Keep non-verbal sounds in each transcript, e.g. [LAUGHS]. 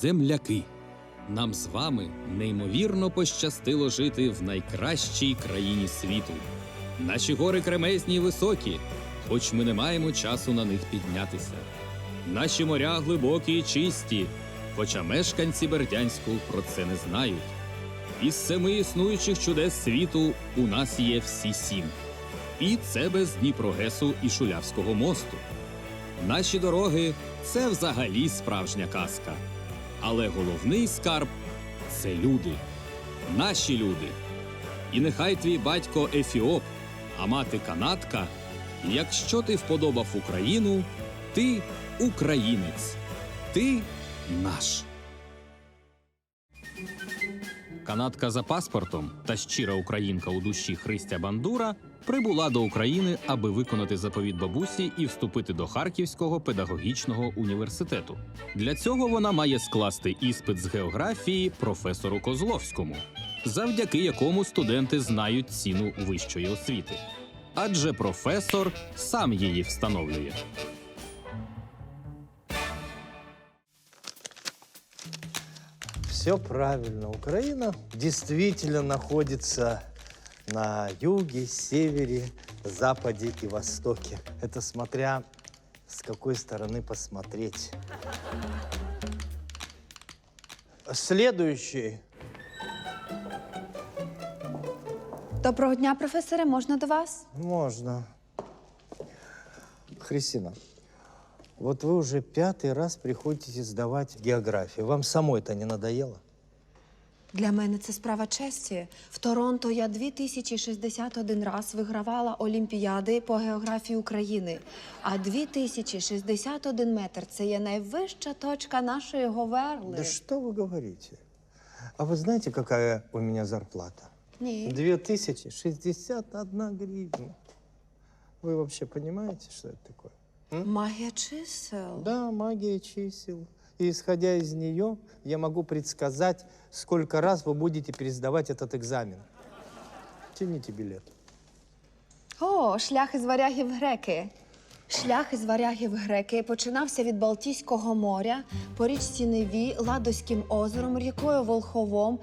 земляки. Нам з вами неймовірно пощастило жити в найкращій країні світу. Наші гори кремезні й високі, хоч ми не маємо часу на них піднятися. Наші моря глибокі й чисті, хоча мешканці Бердянську про це не знають. Із семи існуючих чудес світу у нас є всі сім. І це без Дніпрогесу і Шулявського мосту. Наші дороги це взагалі справжня казка. Але головний скарб це люди, наші люди. І нехай твій батько Ефіоп, а мати канадка, якщо ти вподобав Україну, ти українець, ти наш. Канадка за паспортом та щира українка у душі Христя Бандура прибула до України, аби виконати заповіт бабусі і вступити до Харківського педагогічного університету. Для цього вона має скласти іспит з географії професору Козловському, завдяки якому студенти знають ціну вищої освіти. Адже професор сам її встановлює. Все правильно. Украина действительно находится на юге, севере, западе и востоке. Это смотря с какой стороны посмотреть. Следующий. Доброго дня, професоре, можна до вас? Можно. Христина, вот вы уже пятый раз приходите сдавать географию. Вам самой это не надоело? Для мене це справа честі. В Торонто я 2061 раз вигравала Олімпіади по географії України. А 2061 метр це є найвища точка нашої Говерли. Да что вы говорите? А вы знаете, какая у меня зарплата? Ні. 2061 гривна. Вы вообще понимаете, что это такое? Магія чисел. Да, магия чисел. И исходя из нее, я могу предсказать, сколько раз вы будете пересдавать этот экзамен. Тяните билет. О, шлях із варягів греки. Шлях із варягів греки починався від Балтійського моря по річці Неві, Ладоським озером, рікою Волховом,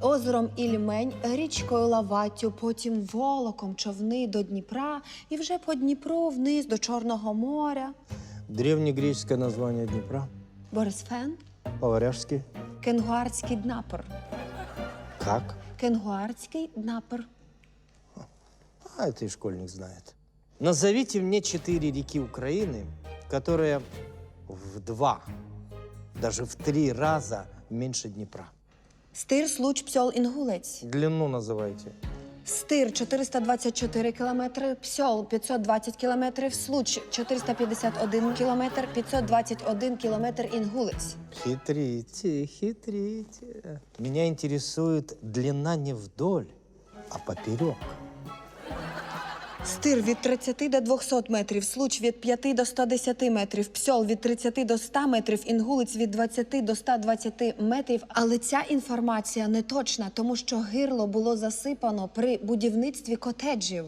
озером Ільмень, річкою Лаваттю, потім волоком човни до Дніпра і вже по Дніпру вниз до Чорного моря. Древнегреческое название Днепра. Борисфен, По-варяжски. Кенгуарський Днапр. Как? Кенгуарський Днапр. А, это и школьник знает. Назовите мне четыре реки Украины, которые в два, даже в три раза меньше Днепра. Стир, Случ, Псьол, Інгулець. Длину называйте. Стир 424 кілометри, Псьол 520 кілометрів, Случ 451 кілометр, 521 кілометр Інгулець. Хитрите, хитрите. Меня интересует длина не вдоль, а поперек. Стир від 30 до 200 метрів, Случ від 5 до 110 метрів, Псьол від 30 до 100 метрів, Інгулець від 20 до 120 метрів. Але ця інформація не точна, тому що гирло було засипано при будівництві котеджів.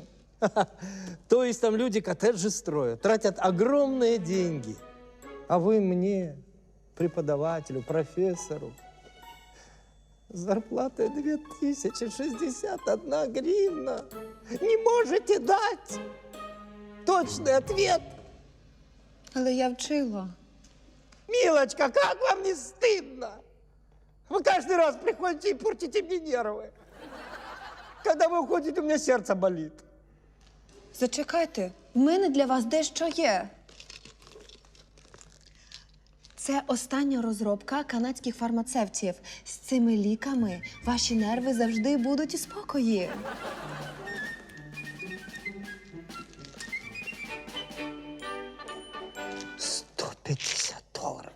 То есть там люди коттеджи строят, тратят огромные деньги. А вы мне, преподавателю, профессору, зарплата 2061 гривна. Не можете дать точный ответ. Але я вчила. Милочка, как вам не стыдно? Вы каждый раз приходите и портите мне нервы. Когда вы уходите, у меня сердце болит. Зачекайте, в мене для вас дещо є. Це остання розробка канадських фармацевтів. З цими ліками ваші нерви завжди будуть у спокої. Сто пятьдесят долларов.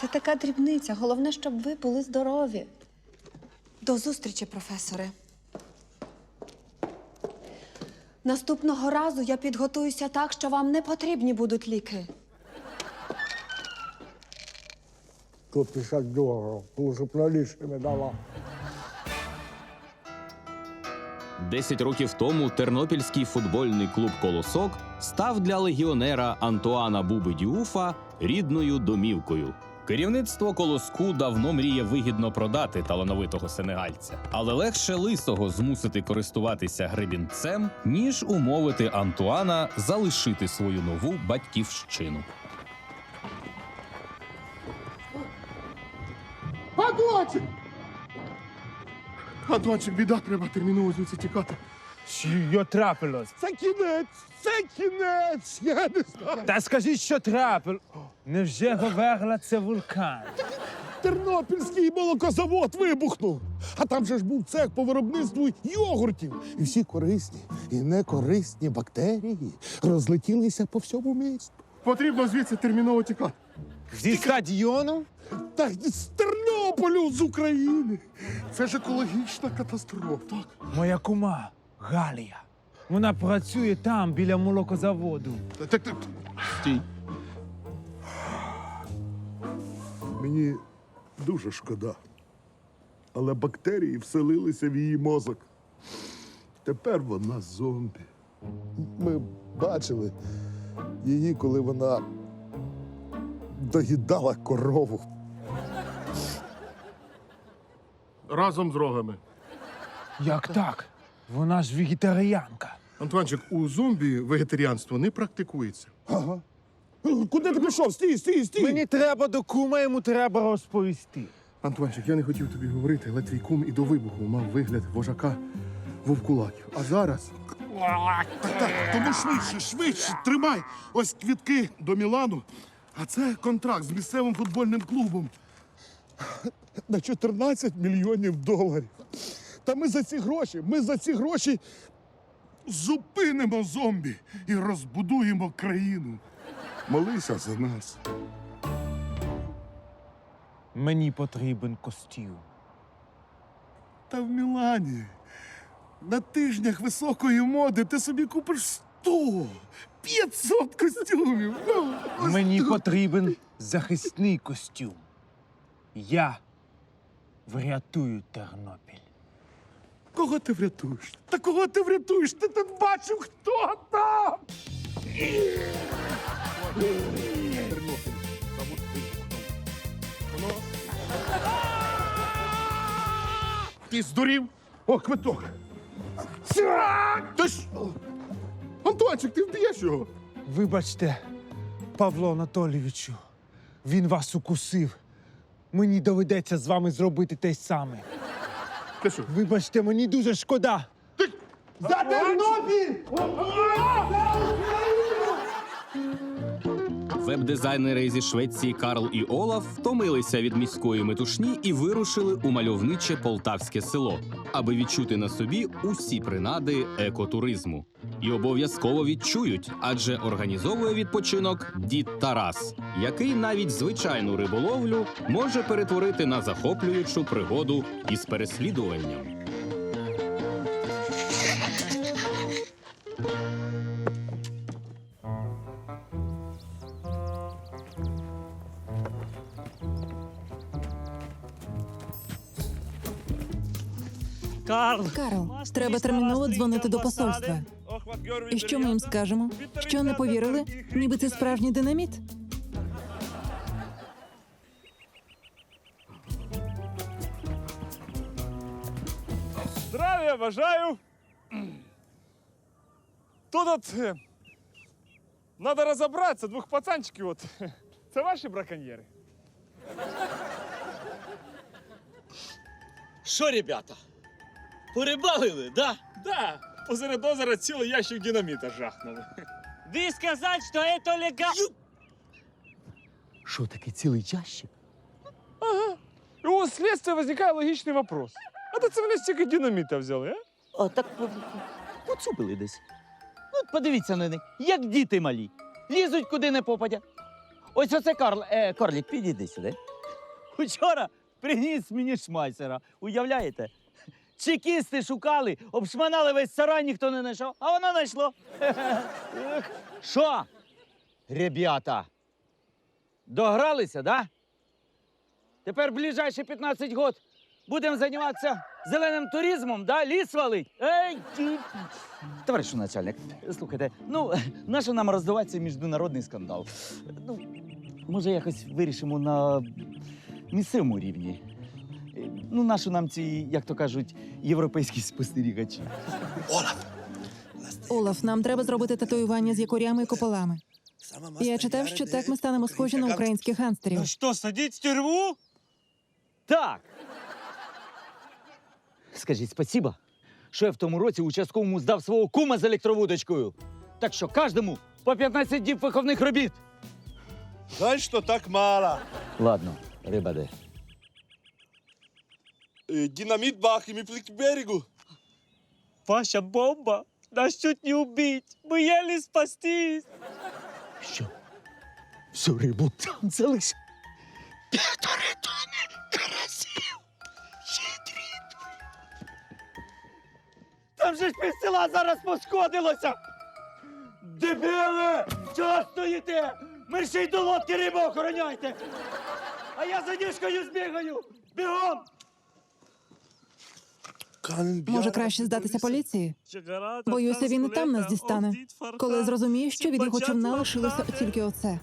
Це така дрібниця. Головне, щоб ви були здорові. До зустрічі, професоре. Наступного разу я підготуюся так, що вам не потрібні будуть ліки. 150 долларов. Лучше б наличными дала. Десять років тому тернопільський футбольний клуб Колосок став для легіонера Антуана Буби Діуфа рідною домівкою. Керівництво колоску давно мріє вигідно продати талановитого сенегальця, але легше лисого змусити користуватися гребінцем, ніж умовити Антуана залишити свою нову батьківщину. Антончик! Антончик, біда, треба терміново звідси тікати. Що трапилось? Це кінець! Це кінець! Я не знаю. Та скажіть, що трапилось? Невже Говерла це вулкан? Тернопільський молокозавод вибухнув. А там же ж був цех по виробництву йогуртів. І всі корисні і некорисні бактерії розлетілися по всьому місту. Потрібно звідси терміново тікати. Зі стадіону? Так з Тернополю, з України. Це ж екологічна катастрофа, так? Моя кума Галія. Вона працює там, біля молокозаводу. Так, так, так. Стій. Мені дуже шкода. Але бактерії вселилися в її мозок. Тепер вона зомбі. Ми бачили її, коли вона доїдала корову. Разом з рогами. Як так? Вона ж вегетаріанка. Антуанчик, у зомбі вегетаріанство не практикується. Ага. Куди ти пішов? Стій, стій, стій! Мені треба до кума, йому треба розповісти. Антуанчик, я не хотів тобі говорити, але твій кум і до вибуху мав вигляд вожака вовкулаків. А зараз. Так, так, тому швидше, швидше, тримай. Ось квітки до Мілану. А це контракт з місцевим футбольним клубом. На 14 мільйонів доларів. Та ми за ці гроші, ми за ці гроші зупинимо зомбі і розбудуємо країну. Молися за нас. Мені потрібен костюм. Та в Мілані. На тижнях високої моди ти собі купиш 100, 500 костюмів. Ну, ось Мені тут. потрібен захисний костюм. Я врятую Тернопіль. Кого ти врятуєш? Та кого ти врятуєш? Ти тут бачив, хто там? Ти здурів? О, квиток. Ти ж... Антончик, ти вб'єш його? Вибачте, Павло Анатолійовичу, він вас укусив. Мені доведеться з вами зробити те саме. Ти що? Вибачте, мені дуже шкода. За Тернопіль! Веб-дизайнери зі Швеції Карл і Олаф втомилися від міської метушні і вирушили у мальовниче полтавське село, аби відчути на собі усі принади екотуризму. І обов'язково відчують, адже організовує відпочинок дід Тарас, який навіть звичайну риболовлю може перетворити на захоплюючу пригоду із переслідуванням. Треба терміново дзвонити до посольства. І що ми їм скажемо? Що не повірили? Ніби це справжній динаміт? Здравия бажаю. Тут от е, надо розібратися, двох пацанчиків. От. Це [LAUGHS] ваші браконьєри? Що, ребята? Порибалили, да? Да, посеред озера цілий ящик динаміта жахнули. Ви сказати, що це легально. Що таке цілий ящик? І у слідства виникає логічний вопрос. А то це вони стільки динаміта взяли, а? О, так поцупили десь. Ну, от подивіться на них, як діти малі. Лізуть куди не попадя. Ось оце Карл. Е, Карлік, підійди сюди. Учора приніс мені шмайсера. Уявляєте? Чекісти шукали, обшманали весь сарай, ніхто не знайшов, а воно знайшло. [LAUGHS] Що? Ребята, догралися, да? Тепер ближайші 15 год будемо займатися зеленим туризмом, да? ліс валить. Ей, Товаришу начальник, слухайте, ну, [LAUGHS] нащо нам роздавати цей міжнародний скандал? Ну, може, якось вирішимо на місцевому рівні. Ну, нащо нам ці, як то кажуть, європейські спостерігачі? Олаф, нам треба зробити татуювання з якорями і куполами. Я читав, що так ми станемо схожі на українських гангстерів. Що, садіть в тюрму? Так. Скажіть спасіба, що я в тому році участковому здав свого кума з електровудочкою. Так що кожному по 15 діб виховних робіт. Жаль, что так мало. Ладно, риба де. Э, Динамит бах, и мы плыли к берегу. Ваша бомба нас чуть не убить. Мы еле спастись. Що? Всю рибу там залишив. Півтори тони карасів. Там же ж пів села зараз посходилося. Дебіли! Чого стоїте? Мерщій до лодки рибу охороняйте! А я за діжкою збігаю! Бігом! Може, краще здатися поліції? Боюся, він і там нас дістане. Коли зрозуміє, що від його човна лишилося тільки оце.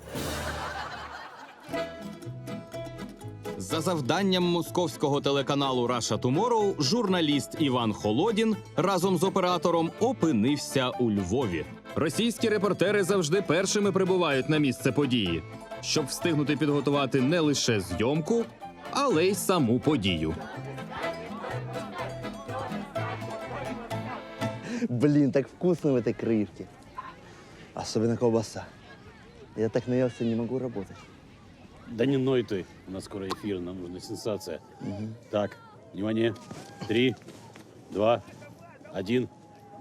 За завданням московського телеканалу Russia Tomorrow журналіст Іван Холодін разом з оператором опинився у Львові. Російські репортери завжди першими прибувають на місце події, щоб встигнути підготувати не лише зйомку, але й саму подію. Блин, так вкусно в этой крывке. Особенно колбаса. Я так наелся, не могу работать. Да не ной ты. У нас скоро эфир, нам нужна сенсация. Так, внимание. Три, два, один.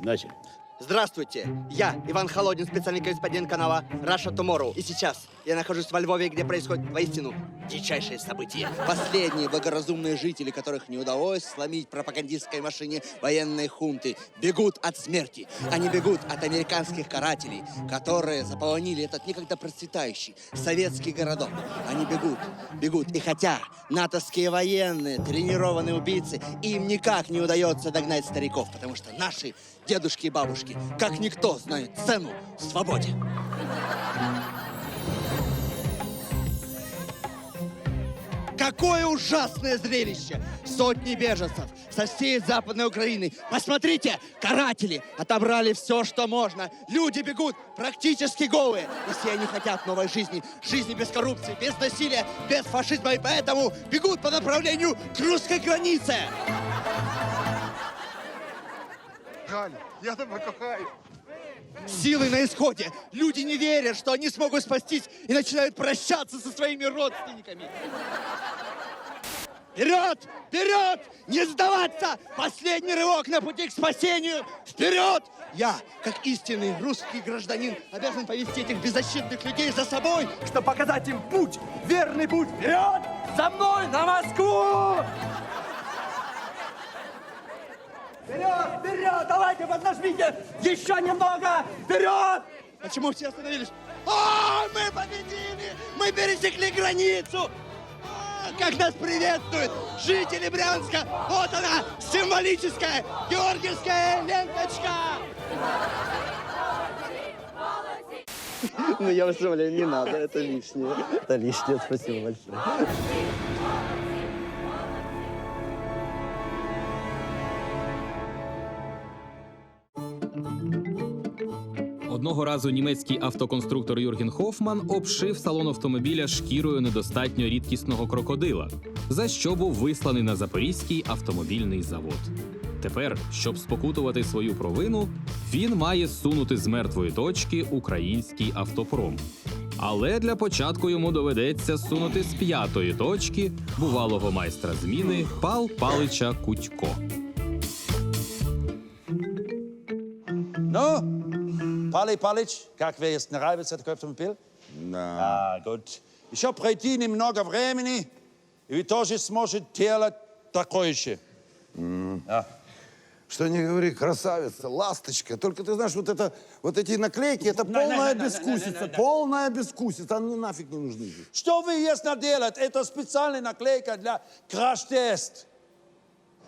Начали. Здравствуйте, я Иван Холодин, специальный корреспондент канала Russia Tomorrow. И сейчас я нахожусь во Львове, где происходит воистину дичайшее событие. Последние благоразумные жители, которых не удалось сломить пропагандистской машине военной хунты, бегут от смерти. Они бегут от американских карателей, которые заполонили этот некогда процветающий советский городок. Они бегут, бегут. И хотя натовские военные, тренированные убийцы, им никак не удается догнать стариков, потому что наши дедушки и бабушки, как никто, знают цену свободе. Какое ужасное зрелище! Сотни беженцев со всей Западной Украины. Посмотрите, каратели отобрали все, что можно. Люди бегут практически голые. И все они хотят новой жизни. Жизни без коррупции, без насилия, без фашизма. И поэтому бегут по направлению к русской границе. Галя, я тебе кохаю. Силы на исходе. Люди не верят, что они смогут спастись и начинают прощаться со своими родственниками. Вперед! Вперед! Не сдаваться! Последний рывок на пути к спасению! Вперед! Я, как истинный русский гражданин, обязан повести этих беззащитных людей за собой, чтобы показать им путь, верный путь. Вперед! За мной на Москву! Вперед! Давайте поднажмите! Еще немного! Вперед! Почему все остановились? О, мы победили! Мы пересекли границу! А, Как нас приветствуют жители Брянска! Вот она, символическая георгиевская ленточка! Ну, я вас умоляю, не надо, это лишнее. Это лишнее, спасибо большое. Одного разу німецький автоконструктор Юрген Хофман обшив салон автомобіля шкірою недостатньо рідкісного крокодила, за що був висланий на Запорізький автомобільний завод. Тепер, щоб спокутувати свою провину, він має сунути з мертвої точки український автопром. Але для початку йому доведеться сунути з п'ятої точки бувалого майстра зміни Пал Палича Кутько. Ну, Пали Палич, как вы есть нравится такой автомобиль? Да. А, gut. Еще пройти немного времени, и вы тоже сможете делать такое же. А. Что не говори, красавица, ласточка. Только ты знаешь, вот это, вот эти наклейки, это полная бескусица, полная бескусица. Они нафиг не нужны. Что вы есть наделать? Это специальная наклейка для краш-тест.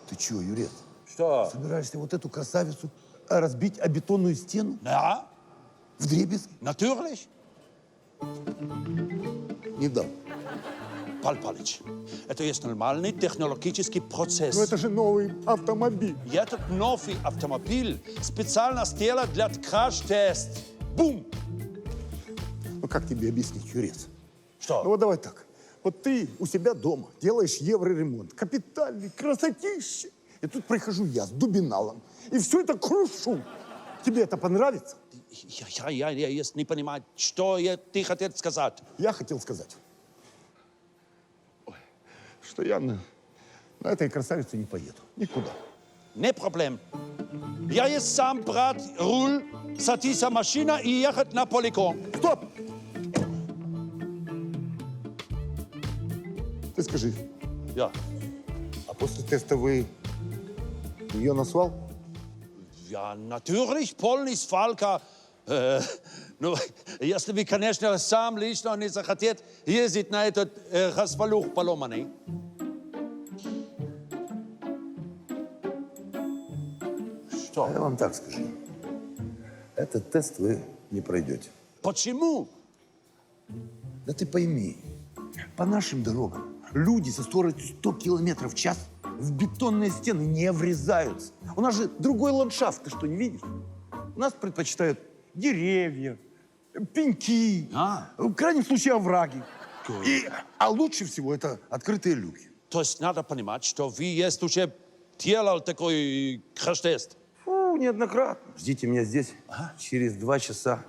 Ты чего, Юрец? Что? Собираешься вот эту красавицу разбить о бетонную стену? Ja, В дребезги? natürlich. Не дам. Пал Палыч, это есть нормальный технологический процесс. Ну это же новый автомобиль. И этот новый автомобиль специально сделан для краш-тест. Бум! Ну как тебе объяснить, Юрец? Что? Ну вот давай так. Вот ты у себя дома делаешь евроремонт, капитальный, красотища. И тут прихожу я с дубиналом, и все это крушу. Тебе это понравится? Я, я, я, я не понимаю, что я, ты хотел сказать. Я хотел сказать, что я на, на этой красавице не поеду. Никуда. Не проблем. Я есть сам брат руль, садиться машина и ехать на полигон. Стоп! Ты скажи, Ja, а после теста вы ее на свал? ja natürlich, полный свалка. Э, ну, если вы, конечно, сам лично не захотите ездить на этот э, развалюх поломанный. А я вам так скажу. Этот тест вы не пройдете. Почему? Да ты пойми, по нашим дорогам люди со скоростью 100 километров в час в бетонные стены не врезаются. У нас же другой ландшафт, ты что, не видишь? У нас предпочитают деревья, пеньки, А. в крайнем случае овраги. И, а лучше всего это открытые люки. То есть надо понимать, что вы есть уже делал такой краш-тест. Фу, неоднократно. Ждите меня здесь. Через два часа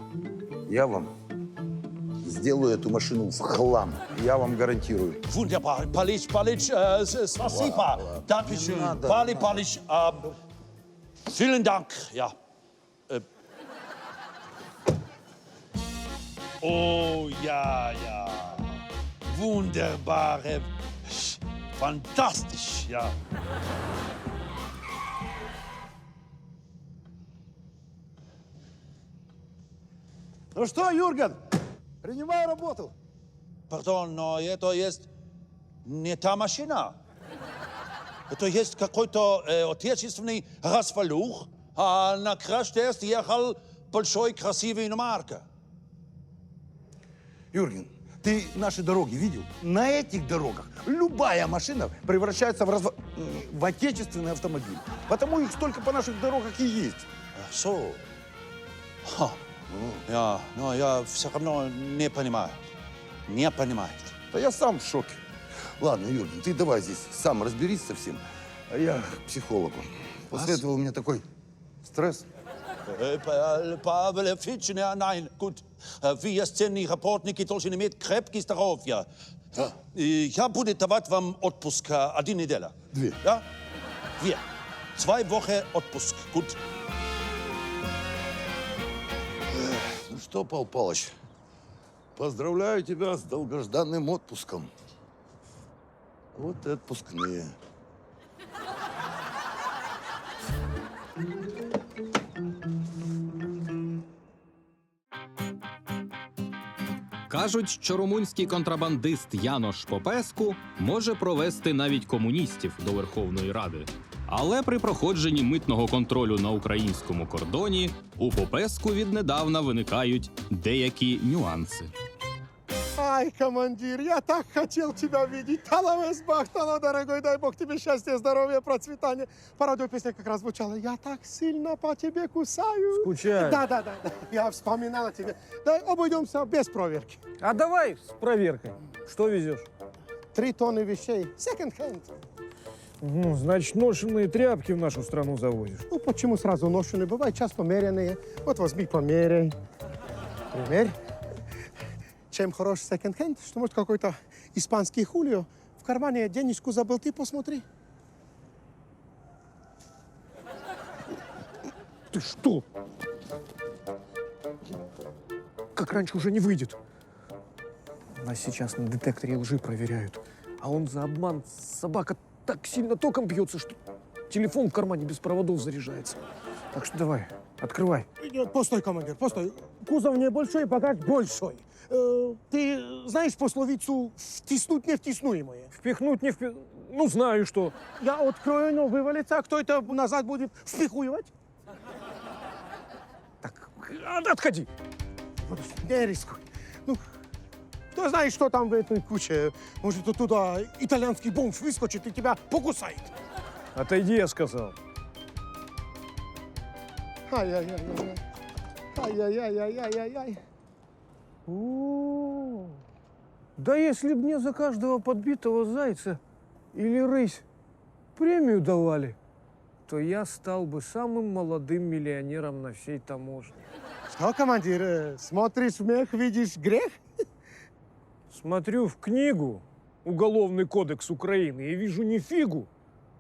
я вам сделаю эту машину в хлам. Я вам гарантирую. Wunderbar. Палич, Палич, äh, s- спасибо. Dankeschön. надо. Пали, Палич, äh, vielen Dank. Ja. Oh, ja, ja. Wunderbare. Fantastisch, ja. Ну что, Юрген, принимай работу. Pardon, но это есть не та машина. Это есть какой-то э, отечественный развалюх, а на краш-тест ехал большой красивый иномарка. Юрген, ты наши дороги видел? На этих дорогах любая машина превращается в, м, в отечественный автомобиль. Потому их столько по наших дорогах и есть. So. Ha. Ja, но я все равно не понимаю. Не понимаю. Да я сам в шоке. Ладно, Юрген, ты давай здесь сам разберись со всем, а я к психологу. После этого у меня такой стресс. Äh, Pa- Pavel Fitschen, ja, nein, gut. Äh, Ви ценні работники должны иметь крепкий здоровье. Äh, Я буду давать вам отпуск э, один неделя. Две. Ja? Две. Zwei Wochen отпуск. Gut. Ну что, Пал Палыч, поздравляю тебя с долгожданным отпуском. Вот и отпускные. Кажуть, що румунський контрабандист Янош Попеску може провести навіть комуністів до Верховної Ради. Але при проходженні митного контролю на українському кордоні у Попеску віднедавна виникають деякі нюанси. Ай, командир, я так хотел тебя видеть. Талавес Бахтало, дорогой, дай бог тебе счастья, здоровья, процветания. По радио песня как раз звучала. Я так сильно по тебе кусаю. Скучаю. Да, да, да, да. Я вспоминал о тебе. Да, обойдемся без проверки. А давай с проверкой. Что везешь? Три тонны вещей. Секонд-хенд. Ну, значит, ношенные тряпки в нашу страну завозишь. Ну, почему сразу ношеные? Бывают часто меренные. Вот возьми, померяй. Примерь. Чем хорош секонд-хенд, что может какой-то испанский хулио в кармане денежку забыл, ты посмотри. Ты что? Как раньше уже не выйдет. Нас сейчас на детекторе лжи проверяют. А он за обман собака так сильно током бьется, что телефон в кармане без проводов заряжается. Так что давай, открывай. Постой, командир, постой. Кузов небольшой, багаж большой. Э, ты знаешь пословицу «втиснуть невтиснуемое»? Впихнуть не впи... Ну, знаю, что. Я открою, но вывалится, а кто это назад будет впихуивать? Так, от- отходи. Не рискуй. Ну, Кто знает, что там в этой куче. Может, оттуда итальянский бомж выскочит и тебя покусает. Отойди, я сказал. Ай-яй-яй-яй. Ай-яй-яй-яй-яй-яй. О, Да если б мне за каждого подбитого зайца или рысь премию давали, то я стал бы самым молодым миллионером на всей таможне. Что, командир, э, смотришь смех, видишь грех? Смотрю в книгу «Уголовный кодекс Украины» и вижу не фигу,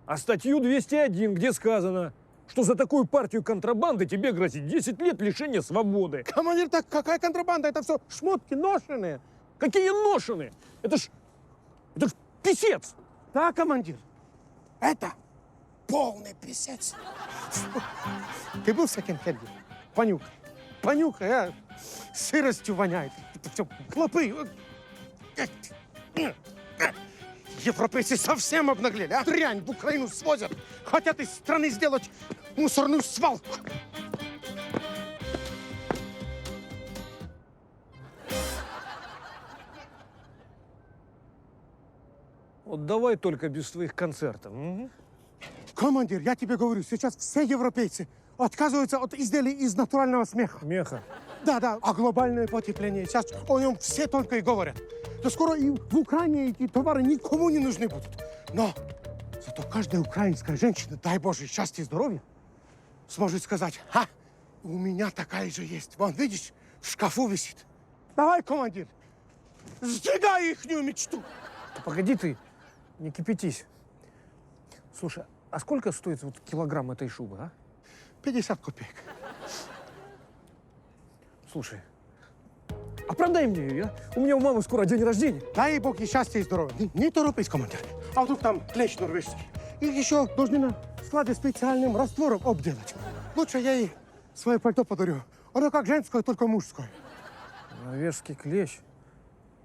а статью 201, где сказано, что за такую партию контрабанды тебе грозит 10 лет лишения свободы. Командир, так какая контрабанда? Это все шмотки ношеные. Какие ношеные? Это ж, это ж писец. Да, командир, это полный писец. Ты был в секонд-хенде? Понюхай. Понюхай, а? Сыростью воняет. Это все клопы. Европейцы совсем обнаглели, а? Дрянь в Украину свозят. Хотят из страны сделать мусорную свалку. Вот давай только без твоих концертов. Командир, я тебе говорю, сейчас все европейцы отказываются от изделий из натурального смеха. Меха. Да, да, а глобальное потепление. Сейчас о нем все только и говорят. Да скоро и в Украине эти товары никому не нужны будут. Но зато каждая украинская женщина, дай Боже, счастья и здоровья, сможет сказать, ха, у меня такая же есть. Вон, видишь, в шкафу висит. Давай, командир, сдвигай ихнюю мечту. Погоди ты, не кипятись. Слушай, а сколько стоит вот килограмм этой шубы, а? 50 копеек. Слушай, а продай мне ее, а? У меня у мамы скоро день рождения. Дай бог ей счастья и здоровья. Не, не торопись, командир. А вдруг там клещ норвежский? Их еще должны на складе специальным раствором обделать. Лучше я ей свое пальто подарю. Оно как женское, только мужское. Норвежский клещ?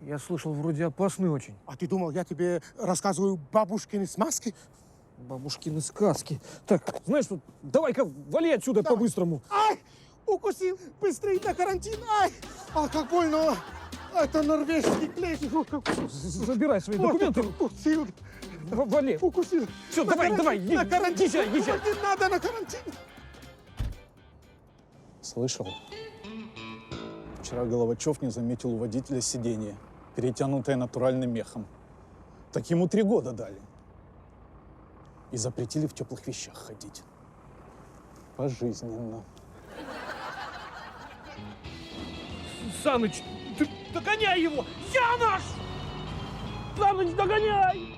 Я слышал, вроде опасный очень. А ты думал, я тебе рассказываю бабушкины смазки? Бабушкины сказки. Так, знаешь, что, давай-ка вали отсюда по-быстрому. Ай! Укусил! Быстрее на карантин! Ай! А как больно! Это норвежский клещ! Забирай свои документы. Укусил! Вали. Укусил! Все, На давай, карантин, давай, На е- карантин! езжай, езжай. Не надо на карантин! Слышал? Вчера Головачев не заметил у водителя сиденье, перетянутое натуральным мехом. Так ему три года дали. И запретили в теплых вещах ходить. Пожизненно. Саныч, ты догоняй его! Я наш! Саныч, догоняй!